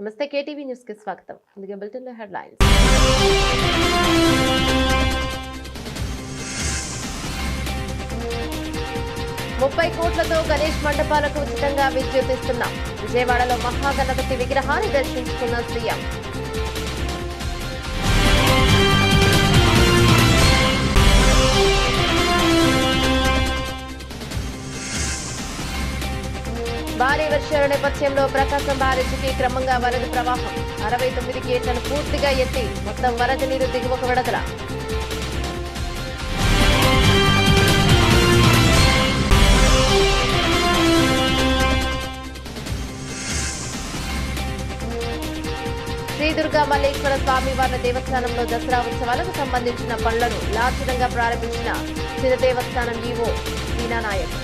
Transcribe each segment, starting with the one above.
నమస్తే కేటీవీ న్యూస్కి స్వాగతం. ముందుగా బులెటిన్లో హెడ్లైన్స్. ముప్పై కోట్లతో గణేష్ మండపాలకు ఉచితంగా విద్యుత్ ఇస్తున్నాం. విజయవాడలో మహాగణపతి విగ్రహాన్ని దర్శించుకున్న సీఎం. భారీ వర్షాల నేపథ్యంలో ప్రకాశం బ్యారేజీకి క్రమంగా వరద ప్రవాహం. అరవై తొమ్మిది గేట్లను పూర్తిగా ఎత్తి మొత్తం వరద నీరు దిగువకు విడదల. శ్రీ దుర్గా మల్లేశ్వర స్వామి వారి దేవస్థానంలో దసరా ఉత్సవాలకు సంబంధించిన పనులను లాంఛనంగా ప్రారంభించిన స్థిర దేవస్థానం ఈవో నాయక్.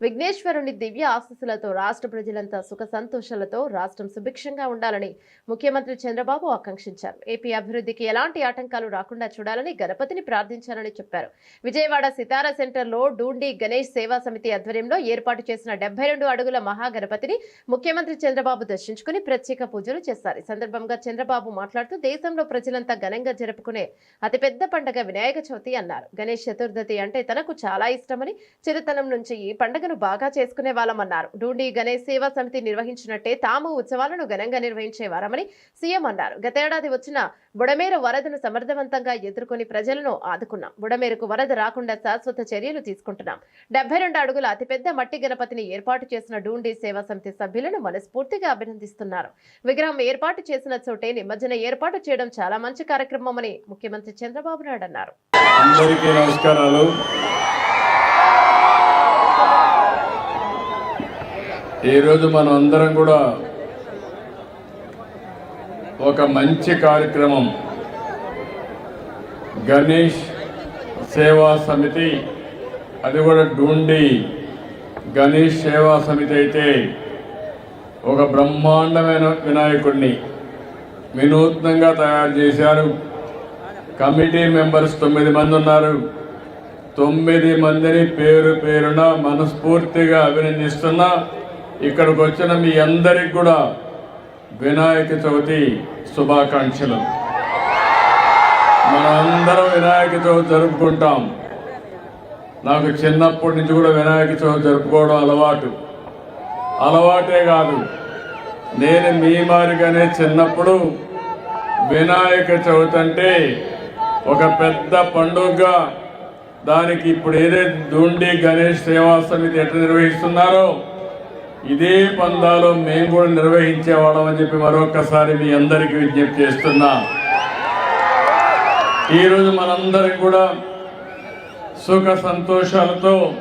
విఘ్నేశ్వరుని దివ్య ఆశీస్సులతో రాష్ట్ర ప్రజలంతా సుఖ సంతోషాలతో రాష్ట్రం సుభిక్షంగా ఉండాలని ముఖ్యమంత్రి చంద్రబాబు ఆకాంక్షించారు. ఏపీ అభివృద్ధికి ఎలాంటి ఆటంకాలు రాకుండా చూడాలని గణపతిని ప్రార్థించాలని చెప్పారు. విజయవాడ సితారా సెంటర్లో డూండి గణేష్ సేవా సమితి ఆధ్వర్యంలో ఏర్పాటు చేసిన డెబ్బై రెండు అడుగుల మహాగణపతిని ముఖ్యమంత్రి చంద్రబాబు దర్శించుకుని ప్రత్యేక పూజలు చేశారు. ఈ సందర్భంగా చంద్రబాబు మాట్లాడుతూ దేశంలో ప్రజలంతా ఘనంగా జరుపుకునే అతిపెద్ద పండుగ వినాయక చవితి అన్నారు. గణేష్ చతుర్దశి అంటే తనకు చాలా ఇష్టమని చిరుతనం నుంచి ఈ పండుగను బాగా చేసుకునే వాళ్ళమన్నారు. డూండి గణేష్ సేవా సమితి నిర్వహించినట్టే తాము ఉత్సవాలను ఘనంగా నిర్వహించేవారమని సీఎం అన్నారు. గతేడాది వచ్చిన బుడమేరు వరదను సమర్థవంతంగా ఎదుర్కొని ప్రజలను ఆదుకున్నాం. బుడమేరుకు వరద రాకుండా శాశ్వత చర్యలు తీసుకుంటున్నాం. డెబ్బై రెండు అడుగుల అతిపెద్ద మట్టి గణపతిని ఏర్పాటు చేసిన డూండి సేవా సమితి సభ్యులను మనస్ఫూర్తిగా అభినందిస్తున్నారు. విగ్రహం ఏర్పాటు చేసిన చోటే నిమజ్జన ఏర్పాటు చేయడం చాలా మంచి కార్యక్రమమని ముఖ్యమంత్రి చంద్రబాబు నాయుడు అన్నారు. అందరికీ నమస్కారాలు. ఈరోజు మనం అందరం కూడా ఒక మంచి కార్యక్రమం గణేష్ సేవా సమితి అది కూడా డూండి గణేష్ సేవా సమితి అయితే ఒక బ్రహ్మాండమైన వినాయకుడిని వినూత్నంగా తయారు చేశారు. కమిటీ మెంబర్స్ తొమ్మిది మంది ఉన్నారు. తొమ్మిది మందిని పేరు పేరున మనస్ఫూర్తిగా అభినందిస్తున్నా. ఇక్కడికి వచ్చిన మీ అందరికి కూడా వినాయక చవితి శుభాకాంక్షలు. మన అందరం వినాయక చవితి జరుపుకుంటాం. నాకు చిన్నప్పటి నుంచి కూడా వినాయక చవితి జరుపుకోవడం అలవాటు. అలవాటే కాదు. నేను మీ మారిగానే చిన్నప్పుడు వినాయక చవితి అంటే ఒక పెద్ద పండుగగా దానికి ఇప్పుడు ఏదైతే దుండి గణేష్ సేవా సమితి ఎట్లా నిర్వహిస్తున్నారో ఇదే పందాలో మేము కూడా నిర్వహించేవాళ్ళం అని చెప్పి మరొకసారి మీ అందరికీ విజ్ఞప్తి చేస్తున్నా. ఈరోజు మనందరం కూడా సుఖ సంతోషాలతో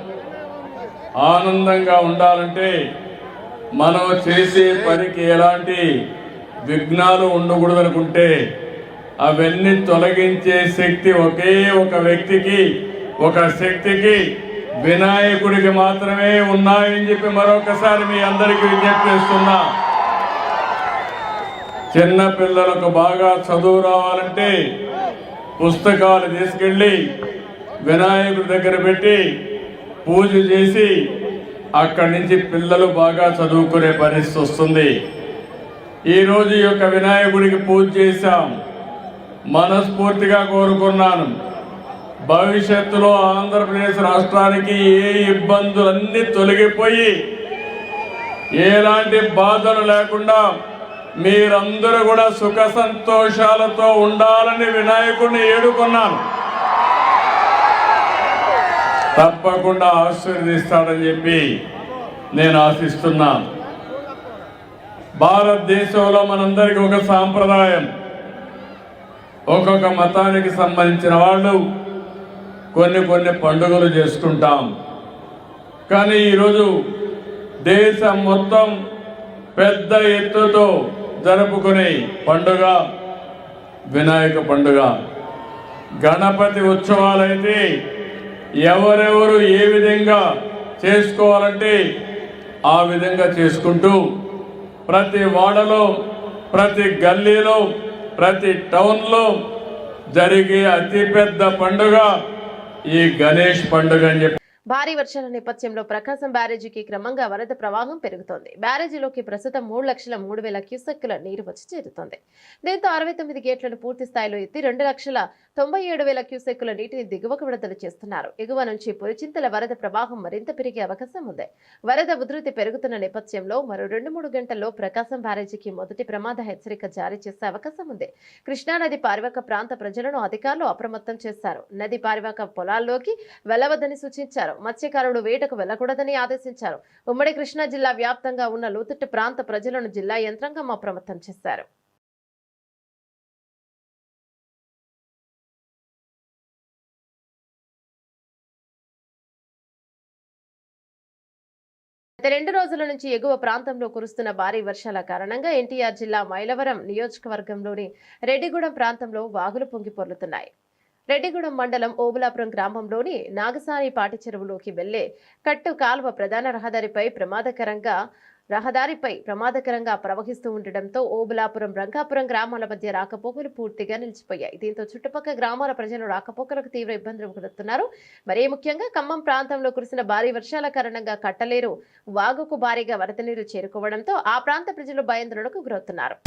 ఆనందంగా ఉండాలంటే మనం చేసే పనికి ఎలాంటి విఘ్నాలు ఉండకూడదు అనుకుంటే అవన్నీ తొలగించే శక్తి ఒకే ఒక వ్యక్తికి ఒక శక్తికి వినాయకుడికి మాత్రమే ఉన్నాయని చెప్పి మరొకసారి మీ అందరికీ విజ్ఞప్తి చేస్తున్నా. చిన్న పిల్లలకు బాగా చదువు రావాలంటే పుస్తకాలు తీసుకెళ్ళి వినాయకుడి దగ్గర పెట్టి పూజ చేసి అక్కడి నుంచి పిల్లలు బాగా చదువుకునే పరిస్థితి వస్తుంది. ఈరోజు ఈ యొక్క వినాయకుడికి పూజ చేశాం. మనస్ఫూర్తిగా కోరుకున్నాను. భవిష్యత్తులో ఆంధ్రప్రదేశ్ రాష్ట్రానికి ఏ ఇబ్బందులన్నీ తొలగిపోయి ఎలాంటి బాధలు లేకుండా మీరందరూ కూడా సుఖ సంతోషాలతో ఉండాలని వినాయకుడిని ఏడుకున్నాను. తప్పకుండా ఆశీర్వదిస్తాడని చెప్పి నేను ఆశిస్తున్నాను. భారతదేశంలో మనందరికీ ఒక సాంప్రదాయం. ఒక్కొక్క మతానికి సంబంధించిన వాళ్ళు కొన్ని కొన్ని పండుగలు చేసుకుంటాం. కానీ ఈరోజు దేశం మొత్తం పెద్ద ఎత్తుతో జరుపుకునే పండుగ వినాయక పండుగ. గణపతి ఉత్సవాలైతే ఎవరెవరు ఏ విధంగా చేసుకోవాలంటే ఆ విధంగా చేసుకుంటూ ప్రతి వాడలో ప్రతి గల్లీలో ప్రతి టౌన్లో జరిగే అతిపెద్ద పండుగ ఈ గణేష్ పండుగ అని చెప్పి భారీ వర్షాల నేపథ్యంలో ప్రకాశం బ్యారేజీకి క్రమంగా వరద ప్రవాహం పెరుగుతోంది. బ్యారేజీలోకి ప్రస్తుతం మూడు లక్షల మూడు వేల క్యూసెక్కుల నీరు వచ్చి చేరుతోంది. దీంతో అరవై తొమ్మిది గేట్లను పూర్తి స్థాయిలో ఎత్తి రెండు లక్షల తొంభై ఏడు వేల క్యూసెక్కుల నీటిని దిగువకు విడుదల చేస్తున్నారు. ఎగువ నుంచి పురిచింతల వరద ప్రవాహం మరింత పెరిగే అవకాశం ఉంది. వరద ఉధృతి పెరుగుతున్న నేపథ్యంలో మరో రెండు మూడు గంటల్లో ప్రకాశం బ్యారేజీకి మొదటి ప్రమాద హెచ్చరిక జారీ చేసే అవకాశం ఉంది. కృష్ణానది పారివాక ప్రాంత ప్రజలను అధికారులు అప్రమత్తం చేశారు. నది పారివాక పొలాల్లోకి వెళ్ళవద్దని సూచించారు. మత్స్యకారులు వేటకు వెళ్ళకూడదని ఆదేశించారు. ఉమ్మడి కృష్ణా జిల్లా వ్యాప్తంగా ఉన్న లోతట్టు ప్రాంత ప్రజలను జిల్లా యంత్రాంగం అప్రమత్తం చేశారు. గత రెండు రోజుల నుంచి ఎగువ ప్రాంతంలో కురుస్తున్న భారీ వర్షాల కారణంగా ఎన్టీఆర్ జిల్లా మైలవరం నియోజకవర్గంలోని రెడ్డిగూడెం ప్రాంతంలో వాగులు పొంగి పొర్లుతున్నాయి. రెడ్డిగూడెం మండలం ఓబులాపురం గ్రామంలోని నాగసాని పాటి చెరువులోకి వెళ్ళే కట్టు కాలువ ప్రధాన రహదారిపై ప్రమాదకరంగా రహదారిపై ప్రమాదకరంగా ప్రవహిస్తూ ఉండటంతో ఓబులాపురం రంగాపురం గ్రామాల మధ్య రాకపోకలు పూర్తిగా నిలిచిపోయాయి. దీంతో చుట్టుపక్కల గ్రామాల ప్రజలు రాకపోకలకు తీవ్ర ఇబ్బందులు పడుతున్నారు మరీ ముఖ్యంగా ఖమ్మం ప్రాంతంలో కురిసిన భారీ వర్షాల కారణంగా కట్టలేరు వాగుకు భారీగా వరద నీరు చేరుకోవడంతో ఆ ప్రాంత ప్రజలు భయాందోళనకు గురవుతున్నారు.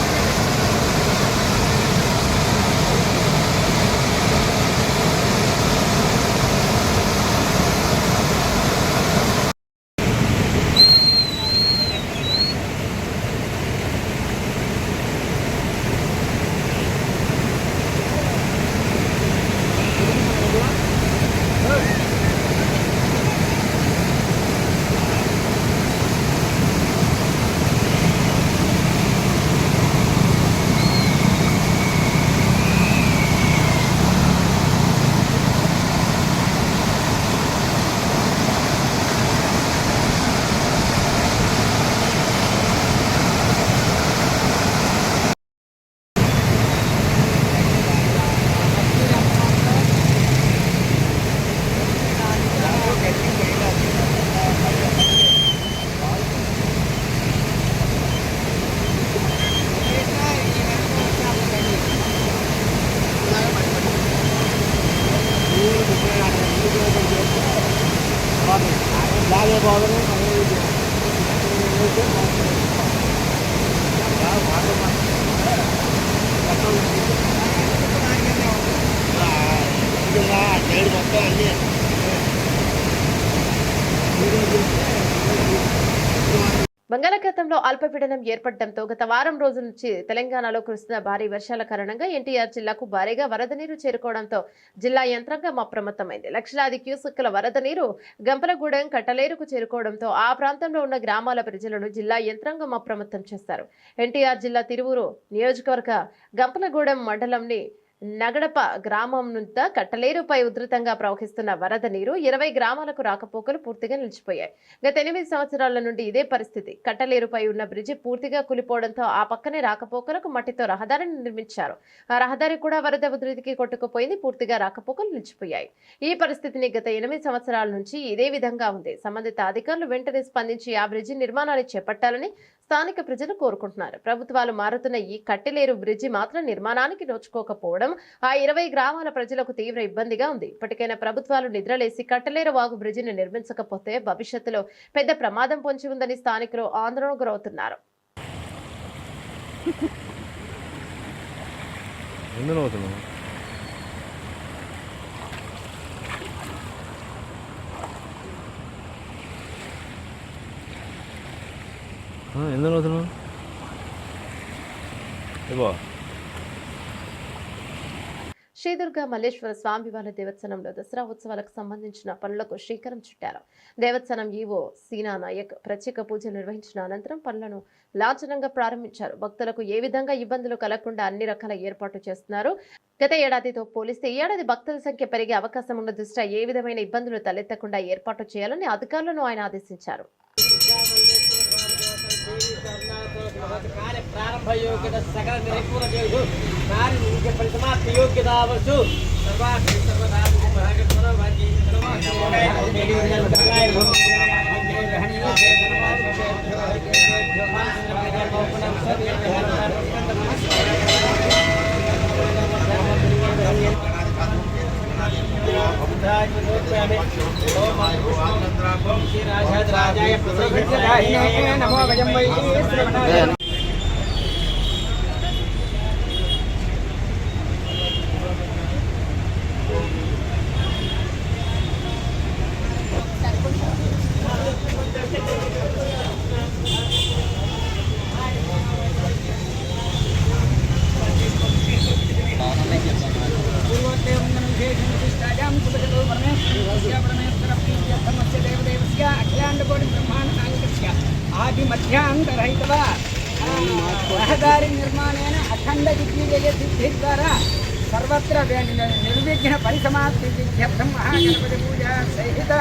అల్పపీడనం ఏర్పడటంతో గత వారం రోజుల నుంచి తెలంగాణలో కురుస్తున్న భారీ వర్షాల కారణంగా ఎన్టీఆర్ జిల్లాకు భారీగా వరద నీరు చేరుకోవడంతో జిల్లా యంత్రాంగం అప్రమత్తమైంది. లక్షలాది క్యూసెక్కుల వరద నీరు గంపలగూడెం కట్టలేరుకు చేరుకోవడంతో ఆ ప్రాంతంలో ఉన్న గ్రామాల ప్రజలను జిల్లా యంత్రాంగం అప్రమత్తం చేశారు ఎన్టీఆర్ జిల్లా తిరువురు నియోజకవర్గ గంపలగూడెం మండలంని నగడప గ్రామం నుంత కట్టలేరుపై ఉధృతంగా ప్రవహిస్తున్న వరద నీరు ఇరవై గ్రామాలకు రాకపోకలు పూర్తిగా నిలిచిపోయాయి. గత ఎనిమిది సంవత్సరాల నుండి ఇదే పరిస్థితి. కట్టలేరుపై ఉన్న బ్రిడ్జి పూర్తిగా కూలిపోవడంతో ఆ పక్కనే రాకపోకలకు మట్టితో రహదారిని నిర్మించారు. ఆ రహదారి కూడా వరద ఉధృతికి కొట్టుకుపోయింది పూర్తిగా రాకపోకలు నిలిచిపోయాయి. ఈ పరిస్థితిని గత ఎనిమిది సంవత్సరాల నుంచి ఇదే విధంగా ఉంది. సంబంధిత అధికారులు వెంటనే స్పందించి ఆ బ్రిడ్జి నిర్మాణాలు చేపట్టాలని స్థానిక ప్రజలు కోరుకుంటున్నారు. ప్రభుత్వాలు మారుతున్న ఈ కట్టెలేరు బ్రిడ్జి మాత్రం నిర్మాణానికి నోచుకోకపోవడం ఆ ఇరవై గ్రామాల ప్రజలకు తీవ్ర ఇబ్బందిగా ఉంది. ఇప్పటికైనా ప్రభుత్వాలు నిద్రలేసి కట్టెలేరు వాగు బ్రిడ్జిని నిర్మించకపోతే భవిష్యత్తులో పెద్ద ప్రమాదం పొంచి ఉందని స్థానికులు ఆందోళన గురవుతున్నారు. ఎందుకు అవుతున్నావు? ఎందుకు అవుతున్నావు ఇవ్వ. శ్రీదుర్గ మల్లేశ్వర స్వామివారి దేవస్థానంలో దసరా ఉత్సవాలకు సంబంధించిన పనులకు శ్రీకారం చుట్టారు. దేవస్థానం ఈవో సీనా నాయక్ ప్రత్యేక పూజలు నిర్వహించిన అనంతరం పనులను లాంఛనంగా ప్రారంభించారు. భక్తులకు ఏ విధంగా ఇబ్బందులు కలగకుండా అన్ని రకాల ఏర్పాట్లు చేస్తున్నారు. గత ఏడాదితో పోలిస్తే ఈ ఏడాది భక్తుల సంఖ్య పెరిగే అవకాశం ఉన్న దృష్ట్యా ఏ విధమైన ఇబ్బందులు తలెత్తకుండా ఏర్పాటు చేయాలని అధికారులను ఆయన ఆదేశించారు. ప్రారంభయోగ్యత సకల నిరూపణ యోగ్యుడు నారి పరిసమాప్తి యోగ్యత అవచ్చు సర్వా సర్వదా శ్రీ రాజాయ ప్రసోభిత నమో గజం వై శ్రవణ ఆదిమధ్యాంతరహితవ రహదారి నిర్మాణేన అఖండ దిగ్విజయ సిద్ధి ద్వారా సర్వత్ర నిర్విఘ్న పరిసమాప్తి సిద్ధ్యర్థం మహాగణపతి పూజ సహిత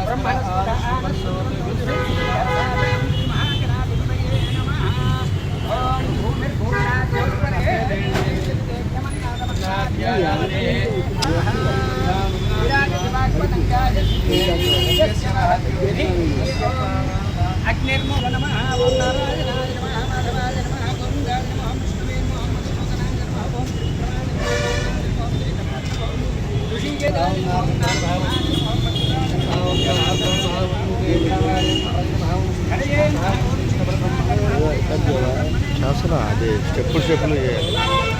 బ్రహ్మణ అగ్నిర్మో నమః ఓం నారాయణాయ నమః మాధవాయ నమః గోవిందాయ నమః విష్ణువే నమః మధుసూదనాయ నమః ఓం త్రిపురాయ నమః ఓం త్రికమలాయ నమః ఓం ఋషికేశాయ నమః ఓం నారాయణాయ నమః ఓం భద్రాయ నమః హరయే నమః చేస్తున్నా అది స్టెప్పులు స్టెప్పులు చేయాలి.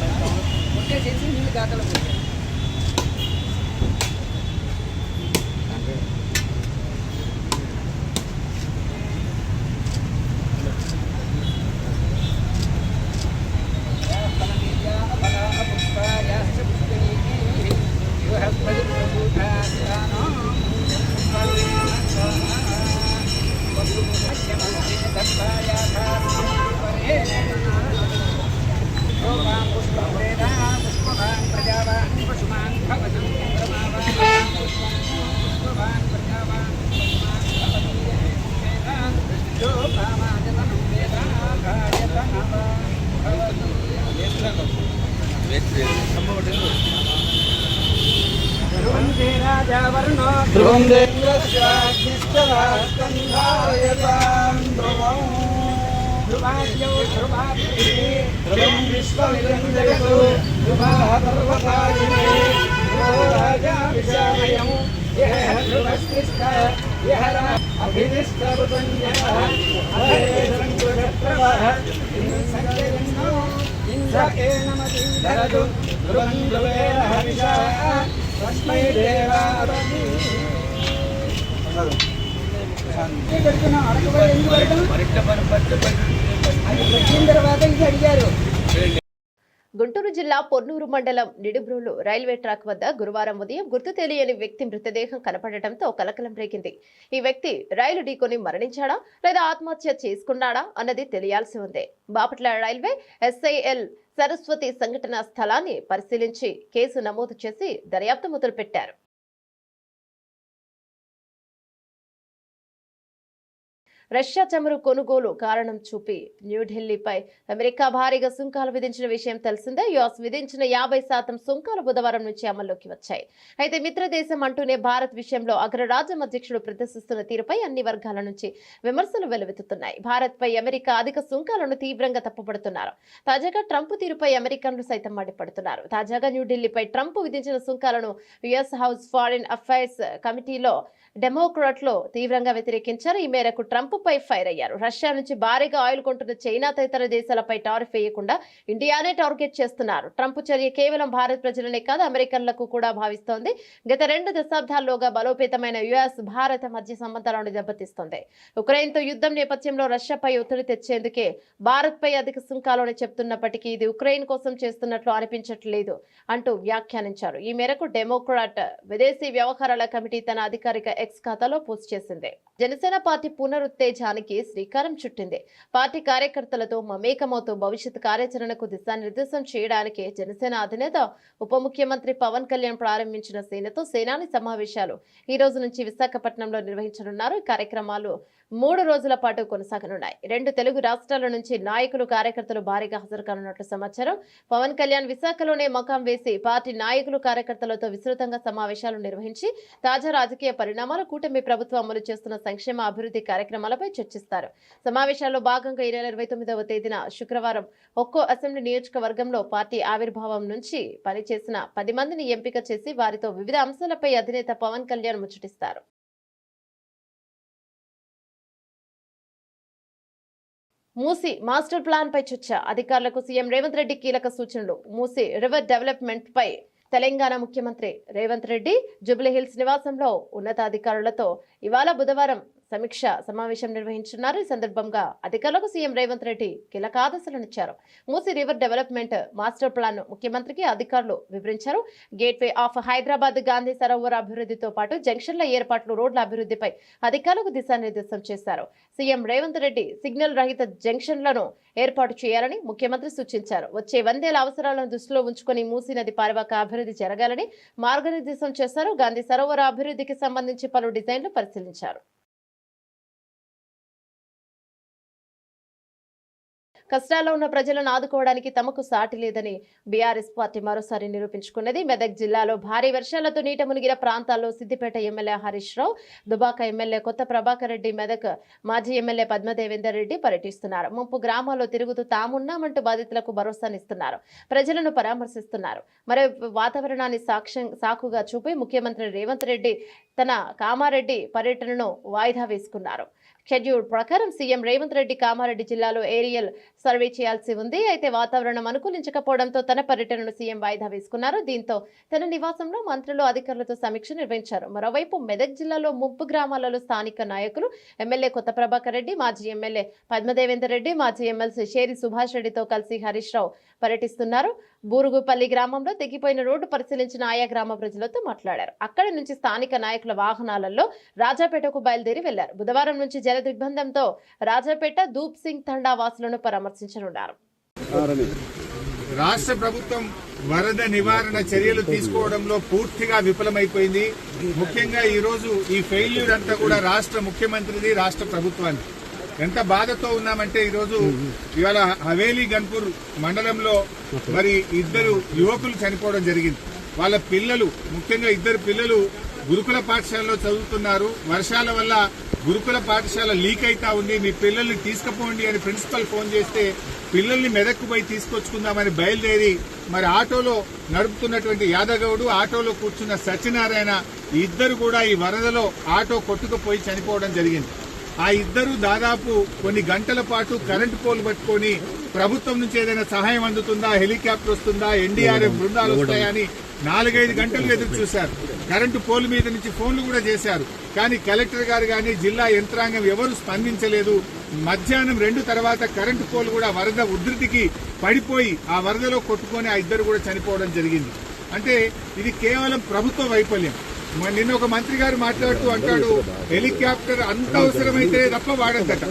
చేసి నీళ్ళు దాతలు రాజావర్ణో ధ్రువం ధ్రువాద్యో ధ్రువాద్రి ధ్రువం విశ్వమిదం గుంటూరు జిల్లా పొన్నూరు మండలం నిడుబ్రోలు రైల్వే ట్రాక్ వద్ద గురువారం ఉదయం గుర్తు తెలియని వ్యక్తి మృతదేహం కనపడటంతో కలకలం రేగింది. ఈ వ్యక్తి రైలు ఢీకొని మరణించాడా లేదా ఆత్మహత్య చేసుకున్నాడా అన్నది తెలియాల్సి ఉంది. బాపట్ల రైల్వే ఎస్ఐఎల్ సరస్వతి సంఘటన స్థలాన్ని పరిశీలించి కేసు నమోదు చేసి దర్యాప్తు మొదలుపెట్టారు. రష్యా చమురు కొనుగోలు కారణం చూపి న్యూఢిల్లీపై అమెరికా భారీగా సుంకాలు విధించిన విషయం తెలిసిందే. యుఎస్ విధించిన యాభై శాతం సుంకాలు బుధవారం నుంచి అమల్లోకి వచ్చాయి. అయితే మిత్రదేశం అంటూనే భారత్ విషయంలో అగ్రరాజ్యం అధ్యక్షుడు ప్రదర్శిస్తున్న తీరుపై అన్ని వర్గాల నుంచి విమర్శలు వెలువెత్తుతున్నాయి. భారత్పై అమెరికా అధిక సుంకాలను తీవ్రంగా తప్పుపడుతున్నారు. తాజాగా ట్రంప్ తీరుపై అమెరికన్లు సైతం మండిపడుతున్నారు. తాజాగా న్యూఢిల్లీపై ట్రంప్ విధించిన సుంకాలను యుఎస్ హౌస్ ఫారిన్ అఫైర్స్ కమిటీలో డెమోక్రాట్లు తీవ్రంగా వ్యతిరేకించారు. ఈ మేరకు ట్రంప్ పై ఫైర్ అయ్యారు. రష్యా నుంచి భారీగా ఆయిల్ కొంటున్న చైనా తదితర దేశాలపై టారిఫ్ వేయకుండా ఇండియానే టార్గెట్ చేస్తున్నారు. ట్రంప్ చర్య కేవలం భారత్ ప్రజలనే కాదు అమెరికన్లకు కూడా భావిస్తోంది. గత రెండు దశాబ్దాల్లోగా బలోపేతమైన యుఎస్ భారత మధ్య సంబంధాలను దెబ్బతీస్తోంది. ఉక్రెయిన్తో యుద్ధం నేపథ్యంలో రష్యాపై ఒత్తిడి తెచ్చేందుకే భారత్పై అధిక సుంకాలని చెప్తున్నప్పటికీ ఇది ఉక్రెయిన్ కోసం చేస్తున్నట్లు అనిపించట్లేదు అంటూ వ్యాఖ్యానించారు. ఈ మేరకు డెమోక్రాట్ విదేశీ వ్యవహారాల కమిటీ తన అధికారిక ఎక్స్ ఖాతాలో పోస్ట్ చేసింది. జనసేన పార్టీ పునరుత్తేజానికి శ్రీకారం చుట్టింది. పార్టీ కార్యకర్తలతో మమేకమవుతూ భవిష్యత్ కార్యాచరణకు దిశానిర్దేశం చేయడానికి జనసేన అధినేత ఉప ముఖ్యమంత్రి పవన్ కళ్యాణ్ ప్రారంభించిన సేనతో సేనాని సమావేశాలు ఈ రోజు నుంచి విశాఖపట్నంలో నిర్వహించనున్నారు. ఈ కార్యక్రమాలు మూడు రోజుల పాటు కొనసాగనున్నాయి. రెండు తెలుగు రాష్ట్రాల నుంచి నాయకులు కార్యకర్తలు భారీగా హాజరు కానున్నట్లు సమాచారం. పవన్ కళ్యాణ్ విశాఖలోనే మకాం వేసి పార్టీ నాయకులు కార్యకర్తలతో విస్తృతంగా సమావేశాలు నిర్వహించి తాజా రాజకీయ పరిణామాలు కూటమి ప్రభుత్వం అమలు చేస్తున్న సంక్షేమ అభివృద్ధి కార్యక్రమాలపై చర్చిస్తారు. సమావేశాల్లో భాగంగా ఇరవై ఇరవై తొమ్మిదవ తేదీన శుక్రవారం ఒక్కో అసెంబ్లీ నియోజకవర్గంలో పార్టీ ఆవిర్భావం నుంచి పనిచేసిన పది మందిని ఎంపిక చేసి వారితో వివిధ అంశాలపై అధినేత పవన్ కళ్యాణ్ ముచ్చటిస్తారు. మూసి మాస్టర్ ప్లాన్ పై చర్చ. అధికారులకు సీఎం రేవంత్ రెడ్డి కీలక సూచనలు. మూసి రివర్ డెవలప్మెంట్ పై తెలంగాణ ముఖ్యమంత్రి రేవంత్ రెడ్డి జుబ్లీహిల్స్ నివాసంలో ఉన్నతాధికారులతో ఇవాళ బుధవారం సమీక్ష సమావేశం నిర్వహించున్నారు. ఈ సందర్భంగా అధికారులకు సీఎం రేవంత్ రెడ్డి కీలక ఆదేశాలనిచ్చారు ఇచ్చారు. రివర్ డెవలప్మెంట్ మాస్టర్ ప్లాన్ ముఖ్యమంత్రికి అధికారులు వివరించారు. గేట్వే ఆఫ్ హైదరాబాద్ గాంధీ సరోవర్ అభివృద్ధితో పాటు జంక్షన్ల ఏర్పాట్లు రోడ్ల అభివృద్ధిపై అధికారులకు దిశానిర్దేశం చేశారు. సీఎం రేవంత్ రెడ్డి సిగ్నల్ రహిత జంక్షన్లను ఏర్పాటు చేయాలని ముఖ్యమంత్రి సూచించారు. వచ్చే వందేల అవసరాలను దృష్టిలో ఉంచుకొని మూసీ నది పారివాక అభివృద్ధి జరగాలని మార్గనిర్దేశం చేశారు. గాంధీ సరోవర అభివృద్ధికి సంబంధించి పలు డిజైన్లు పరిశీలించారు. కష్టాల్లో ఉన్న ప్రజలను ఆదుకోవడానికి తమకు సాటి లేదని బీఆర్ఎస్ పార్టీ మరోసారి నిరూపించుకున్నది. మెదక్ జిల్లాలో భారీ వర్షాలతో నీట మునిగిన ప్రాంతాల్లో సిద్దిపేట ఎమ్మెల్యే హరీష్ రావు దుబాక ఎమ్మెల్యే కొత్త ప్రభాకర్ రెడ్డి మెదక్ మాజీ ఎమ్మెల్యే పద్మదేవేందర్ రెడ్డి పర్యటిస్తున్నారు. ముంపు గ్రామాల్లో తిరుగుతూ తామున్నామంటూ బాధితులకు భరోసానిస్తున్నారు. ప్రజలను పరామర్శిస్తున్నారు. మరి వాతావరణాన్ని సాక్ష్యం సాకుగా చూపి ముఖ్యమంత్రి రేవంత్ రెడ్డి తన కామారెడ్డి పర్యటనను వాయిదా వేసుకున్నారు. షెడ్యూల్ ప్రకారం సీఎం రేవంత్ రెడ్డి కామారెడ్డి జిల్లాలో ఏరియల్ సర్వే చేయాల్సి ఉంది. అయితే వాతావరణం అనుకూలించకపోవడంతో తన పర్యటనను సీఎం వాయిదా వేసుకున్నారు. దీంతో తన నివాసంలో మంత్రులు అధికారులతో సమీక్ష నిర్వహించారు. మరోవైపు మెదక్ జిల్లాలో ముప్పు గ్రామాలలో స్థానిక నాయకులు ఎమ్మెల్యే కొత్త ప్రభాకర్ రెడ్డి మాజీ ఎమ్మెల్యే పద్మదేవేందర్ రెడ్డి మాజీ ఎమ్మెల్సీ షేరి సుభాష్ రెడ్డితో కలిసి హరీష్ రావు పర్యటిస్తున్నారు. బూరుగుపల్లి గ్రామంలో తెగిపోయిన రోడ్డు పరిశీలించిన ఆయా గ్రామ ప్రజలతో మాట్లాడారు. అక్కడి నుంచి స్థానిక నాయకుల వాహనాలలో రాజాపేటకు బయలుదేరి వెళ్ళారు. బుధవారం నుంచి జల దిగ్బంధంతో రాజాపేట దూప్ సింగ్ తండా వాసులను పరామర్శించనున్నారు. రాష్ట్ర ప్రభుత్వం వరద నివారణ చర్యలు తీసుకోవడంలో పూర్తిగా విఫలమైపోయింది. ముఖ్యంగా ఈ రోజు ఈ ఫెయిల్యూర్ అంతా కూడా రాష్ట్ర ముఖ్యమంత్రిది రాష్ట్ర ప్రభుత్వాన్ని ఎంత బాధతో ఉన్నామంటే ఈరోజు ఇవాళ హవేలీ గన్పూర్ మండలంలో మరి ఇద్దరు యువకులు చనిపోవడం జరిగింది. వాళ్ళ పిల్లలు ముఖ్యంగా ఇద్దరు పిల్లలు గురుకుల పాఠశాలలో చదువుతున్నారు. వర్షాల వల్ల గురుకుల పాఠశాల లీక్ అయితా ఉంది. మీ పిల్లల్ని తీసుకుపోండి అని ప్రిన్సిపల్ ఫోన్ చేస్తే పిల్లల్ని మెదక్కు పోయి తీసుకొచ్చుకుందామని బయలుదేరి మరి ఆటోలో నడుపుతున్నటువంటి యాదగౌడు ఆటోలో కూర్చున్న సత్యనారాయణ ఇద్దరు కూడా ఈ వరదలో ఆటో కొట్టుకుపోయి చనిపోవడం జరిగింది. ఆ ఇద్దరు దాదాపు కొన్ని గంటల పాటు కరెంటు పోలు పట్టుకొని ప్రభుత్వం నుంచి ఏదైనా సహాయం అందుతుందా? హెలికాప్టర్ వస్తుందా? ఎన్డీఆర్ఎఫ్ బృందాలు వస్తాయని నాలుగైదు గంటలు ఎదురు చూశారు. కరెంటు పోలు మీద నుంచి ఫోన్లు కూడా చేశారు. కానీ కలెక్టర్ గారు కానీ జిల్లా యంత్రాంగం ఎవరు స్పందించలేదు. మధ్యాహ్నం రెండు తర్వాత కరెంటు పోలు కూడా వరద ఉధృతికి పడిపోయి ఆ వరదలో కొట్టుకొని ఆ ఇద్దరు కూడా చనిపోవడం జరిగింది. అంటే ఇది కేవలం ప్రభుత్వ వైఫల్యం. నిన్న ఒక మంత్రి గారు మాట్లాడుతూ అంటాడు హెలికాప్టర్ అంత అవసరమైతే తప్ప వాడద్దట.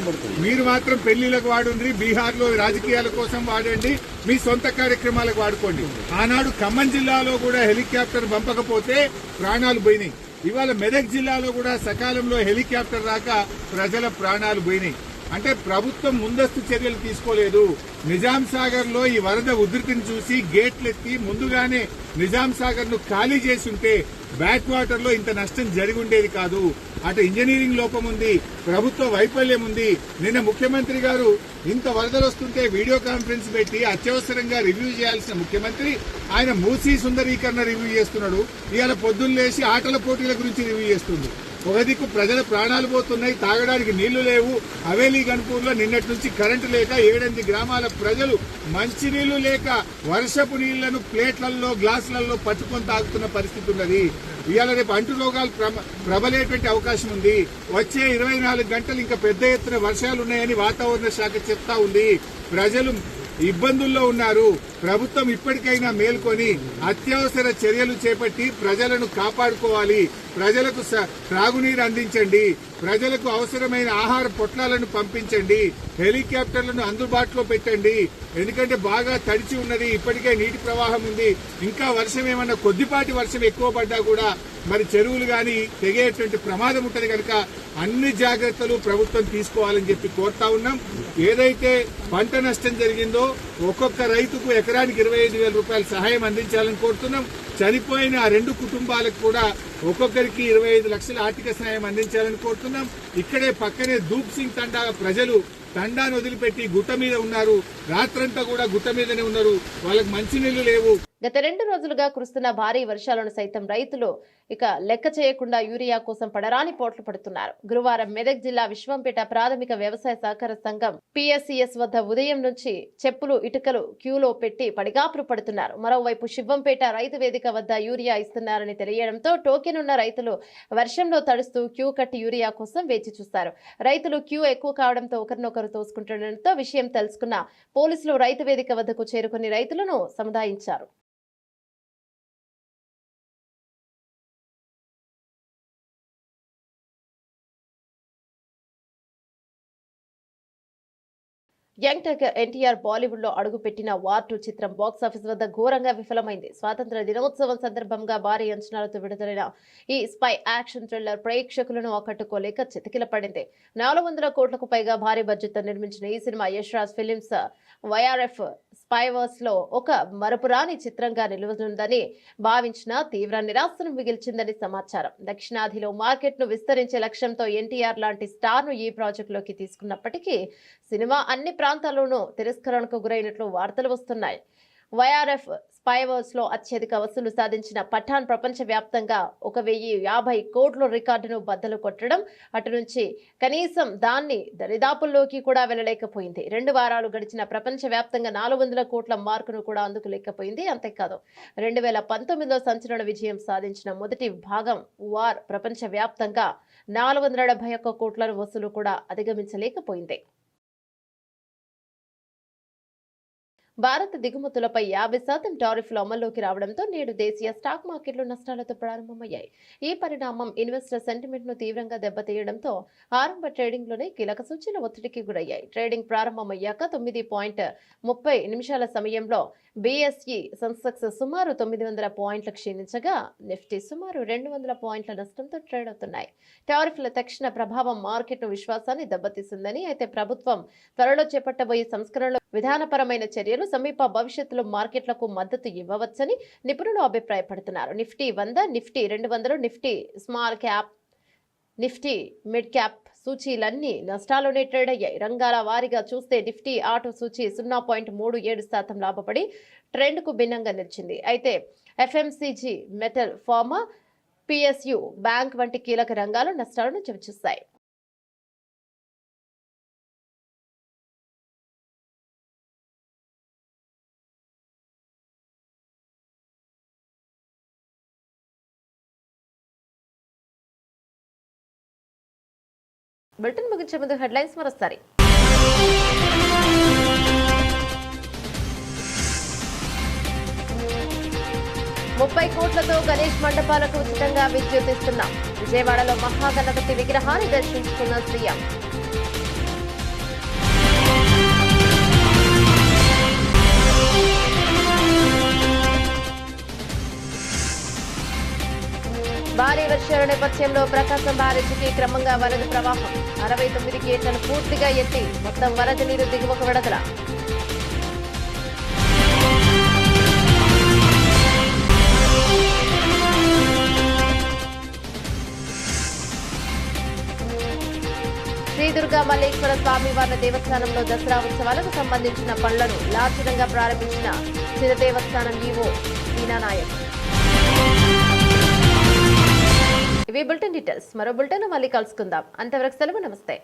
మీరు మాత్రం పెళ్ళిలకు వాడుండ్రి బీహార్లో రాజకీయాల కోసం వాడండి మీ సొంత కార్యక్రమాలకు వాడుకోండి. ఆనాడు ఖమ్మం జిల్లాలో కూడా హెలికాప్టర్ పంపకపోతే ప్రాణాలు పోయినాయి. ఇవాళ మెదక్ జిల్లాలో కూడా సకాలంలో హెలికాప్టర్ రాక ప్రజల ప్రాణాలు పోయినాయి. అంటే ప్రభుత్వం ముందస్తు చర్యలు తీసుకోలేదు. నిజాం సాగర్లో ఈ వరద ఉధృతిని చూసి గేట్లెత్తి ముందుగానే నిజాం సాగర్ను ఖాళీ చేసుంటే బ్యాక్ వాటర్లో ఇంత నష్టం జరిగి ఉండేది కాదు. అటు ఇంజనీరింగ్ లోపం ఉంది ప్రభుత్వ వైఫల్యం ఉంది. నిన్న ముఖ్యమంత్రి గారు ఇంత వరదలు వస్తుంటే వీడియో కాన్ఫరెన్స్ పెట్టి అత్యవసరంగా రివ్యూ చేయాల్సిన ముఖ్యమంత్రి ఆయన మూసీ సుందరీకరణ రివ్యూ చేస్తున్నాడు. ఇవాళ పొద్దున్న లేచి ఆటల పోటీల గురించి రివ్యూ చేస్తుంది ఒక ప్రజల ప్రాణాలు పోతున్నాయి తాగడానికి నీళ్ళు లేవు. హవేలీ గన్పూర్లో నిన్నటి నుంచి కరెంటు లేక ఏడెనిమిది గ్రామాల ప్రజలు మంచినీళ్ళు లేక వర్షపు నీళ్ళను ప్లేట్లలో గ్లాసులలో పట్టుకొని తాగుతున్న పరిస్థితి ఉన్నది. ఇవాళ రేపు అంటు రోగాలు ప్రబలేటువంటి అవకాశం ఉంది. వచ్చే ఇరవై నాలుగు గంటలు ఇంకా పెద్ద ఎత్తున వర్షాలు ఉన్నాయని వాతావరణ శాఖ చెప్తా ఉంది. ప్రజలు ఇబ్బందుల్లో ఉన్నారు. ప్రభుత్వం ఇప్పటికైనా మేల్కొని అత్యవసర చర్యలు చేపట్టి ప్రజలను కాపాడుకోవాలి. ప్రజలకు త్రాగునీరు అందించండి. ప్రజలకు అవసరమైన ఆహార పొట్లాలను పంపించండి. హెలికాప్టర్లను అందుబాటులో పెట్టండి. ఎందుకంటే బాగా తడిచి ఉన్నది ఇప్పటికే నీటి ప్రవాహం ఉంది. ఇంకా వర్షం ఏమన్నా కొద్దిపాటి వర్షం ఎక్కువ పడ్డా కూడా మరి చెరువులు గాని తెగేటువంటి ప్రమాదం ఉంటది కనుక అన్ని జాగ్రత్తలు ప్రభుత్వం తీసుకోవాలని చెప్పి కోరుతా ఉన్నాం. ఏదైతే పంట నష్టం జరిగిందో ఒక్కొక్క రైతుకు ఎకరానికి ఇరవై ఐదు వేల రూపాయల సహాయం అందించాలని కోరుతున్నాం. చనిపోయిన ఆ రెండు కుటుంబాలకు కూడా ఒక్కొక్కరికి ఇరవై ఐదు లక్షల ఆర్థిక సహాయం అందించాలని కోరుతున్నాం. ఇక్కడే పక్కనే దూప్ సింగ్ తండా ప్రజలు తండాను వదిలిపెట్టి గుట్ట మీద ఉన్నారు. రాత్రంతా కూడా గుట్ట మీదనే ఉన్నారు. వాళ్ళకి మంచినీళ్ళు లేవు. గత రెండు రోజులుగా కురుస్తున్న భారీ వర్షాలను సైతం రైతులు ఇక లెక్క చేయకుండా యూరియా కోసం పడరాని పోట్లు పడుతున్నారు. గురువారం మెదక్ జిల్లా విశ్వంపేట ప్రాథమిక వ్యవసాయ సహకార సంఘం పిఎస్సిఎస్ వద్ద ఉదయం నుంచి చెప్పులు ఇటుకలు క్యూలో పెట్టి పడిగాపులు పడుతున్నారు. మరోవైపు శివంపేట రైతు వేదిక వద్ద యూరియా ఇస్తున్నారని తెలియడంతో టోకెన్ ఉన్న రైతులు వర్షంలో తడుస్తూ క్యూ కట్టి యూరియా కోసం వేచి చూస్తారు. రైతులు క్యూ ఎక్కువ కావడంతో ఒకరినొకరు తోసుకుంటుండటంతో విషయం తెలుసుకున్న పోలీసులు రైతు వేదిక వద్దకు చేరుకుని రైతులను సముదాయించారు. యంగ్ టెక్ ఎన్టీఆర్ బాలీవుడ్లో అడుగుపెట్టిన వార్ టూ చిత్రం బాక్స్ ఆఫీస్ వద్ద ఘోరంగా విఫలమైంది. స్వాతంత్ర దినోత్సవం సందర్భంగా భారీ అంచనాలతో విడుదలైన ఈ స్పై యాక్షన్ థ్రిల్లర్ ప్రేక్షకులను ఆకట్టుకోలేక చితికిల పడింది నాలుగు వందల కోట్లకు పైగా భారీ బడ్జెట్తో నిర్మించిన ఈ cinema Yash Raj films YRF స్పైవర్స్లో ఒక మరపురాని చిత్రంగా నిలువనుందని భావించిన తీవ్ర నిరాశను మిగిల్చిందని సమాచారం. దక్షిణాదిలో మార్కెట్ను విస్తరించే లక్ష్యంతో ఎన్టీఆర్ లాంటి స్టార్ను ఈ ప్రాజెక్టులోకి తీసుకున్నప్పటికీ సినిమా అన్ని ప్రాంతాల్లోనూ తిరస్కరణకు గురైనట్లు వార్తలు వస్తున్నాయి. వైఆర్ఎఫ్ స్పైవర్స్లో అత్యధిక వసూలు సాధించిన పఠాన్ ప్రపంచవ్యాప్తంగా ఒక వెయ్యి యాభై కోట్ల రికార్డును బద్దలు కొట్టడం అటు నుంచి కనీసం దాన్ని దరిదాపుల్లోకి కూడా వెళ్ళలేకపోయింది. రెండు వారాలు గడిచిన ప్రపంచవ్యాప్తంగా నాలుగు వందల కోట్ల మార్కును కూడా అందుకులేకపోయింది. అంతేకాదు రెండు వేల పంతొమ్మిదిలో సంచలన విజయం సాధించిన మొదటి భాగం వార్ ప్రపంచవ్యాప్తంగా నాలుగు వందల డెబ్బై ఒక్క కోట్ల వసూలు కూడా అధిగమించలేకపోయింది. భారత్ దిగుమతులపై యాభై శాతం టారిఫ్లు అమల్లోకి రావడంతో నేడు దేశీయ స్టాక్ మార్కెట్లు నష్టాలతో ప్రారంభమయ్యాయి. ఈ పరిణామం ఇన్వెస్టర్ సెంటిమెంట్ను తీవ్రంగా దెబ్బతీయడంతో ఆరంభ ట్రేడింగ్లోనే కీలక సూచీల ఒత్తిడికి గురయ్యాయి. ట్రేడింగ్ ప్రారంభమయ్యాక తొమ్మిది పాయింట్ ముప్పై నిమిషాల సమయంలో బీఎస్ఈ సెన్సెక్స్ సుమారు తొమ్మిది వందల పాయింట్లు క్షీణించగా నిఫ్టీ సుమారు రెండు వందల పాయింట్ల నష్టంతో ట్రేడ్ అవుతున్నాయి. టారిఫ్ల తక్షణ ప్రభావం మార్కెట్ విశ్వాసాన్ని దెబ్బతీసిందని అయితే ప్రభుత్వం త్వరలో చేపట్టబోయే సంస్కరణలు విధానపరమైన చర్యలు సమీప భవిష్యత్తులో మార్కెట్లకు మద్దతు ఇవ్వవచ్చని నిపుణులు అభిప్రాయపడుతున్నారు. నిఫ్టీ వంద నిఫ్టీ రెండు వందలు Nifty small cap Nifty mid cap సూచీలన్నీ నష్టాల్లోనే ట్రేడ్ అయ్యాయి. రంగాల వారీగా చూస్తే నిఫ్టీ ఆటో సూచీ సున్నా పాయింట్ మూడు ఏడు శాతం లాభపడి ట్రెండ్కు భిన్నంగా నిలిచింది. అయితే FMCG metal pharma PSU bank వంటి కీలక రంగాలు నష్టాలను చవిచూస్తాయి బులెటిన్ ముగించే ముందు హెడ్లైన్స్ మరోసారి. ముప్పై కోట్లతో గణేష్ మండపాలకు ఉచితంగా విద్యుత్ ఇస్తున్నాం. విజయవాడలో మహాగణపతి విగ్రహాన్ని దర్శించుకున్న సీఎం. భారీ వర్షాల నేపథ్యంలో ప్రకాశం బ్యారేజీకి క్రమంగా వరద ప్రవాహం. అరవై తొమ్మిది గేట్లను పూర్తిగా ఎత్తి మొత్తం వరద నీరు దిగువకు విడదల. శ్రీ దుర్గా మల్లేశ్వర స్వామి వారి దేవస్థానంలో దసరా ఉత్సవాలకు సంబంధించిన పనులను లాంఛనంగా ప్రారంభించిన చిన్న దేవస్థానం ఈవో నాయక్ ఇవి బులెటిన్ డీటెయిల్స్. మరో బులెటిన్ మళ్ళీ కలుసుకుందాం. అంతవరకు సెలవు నమస్తే.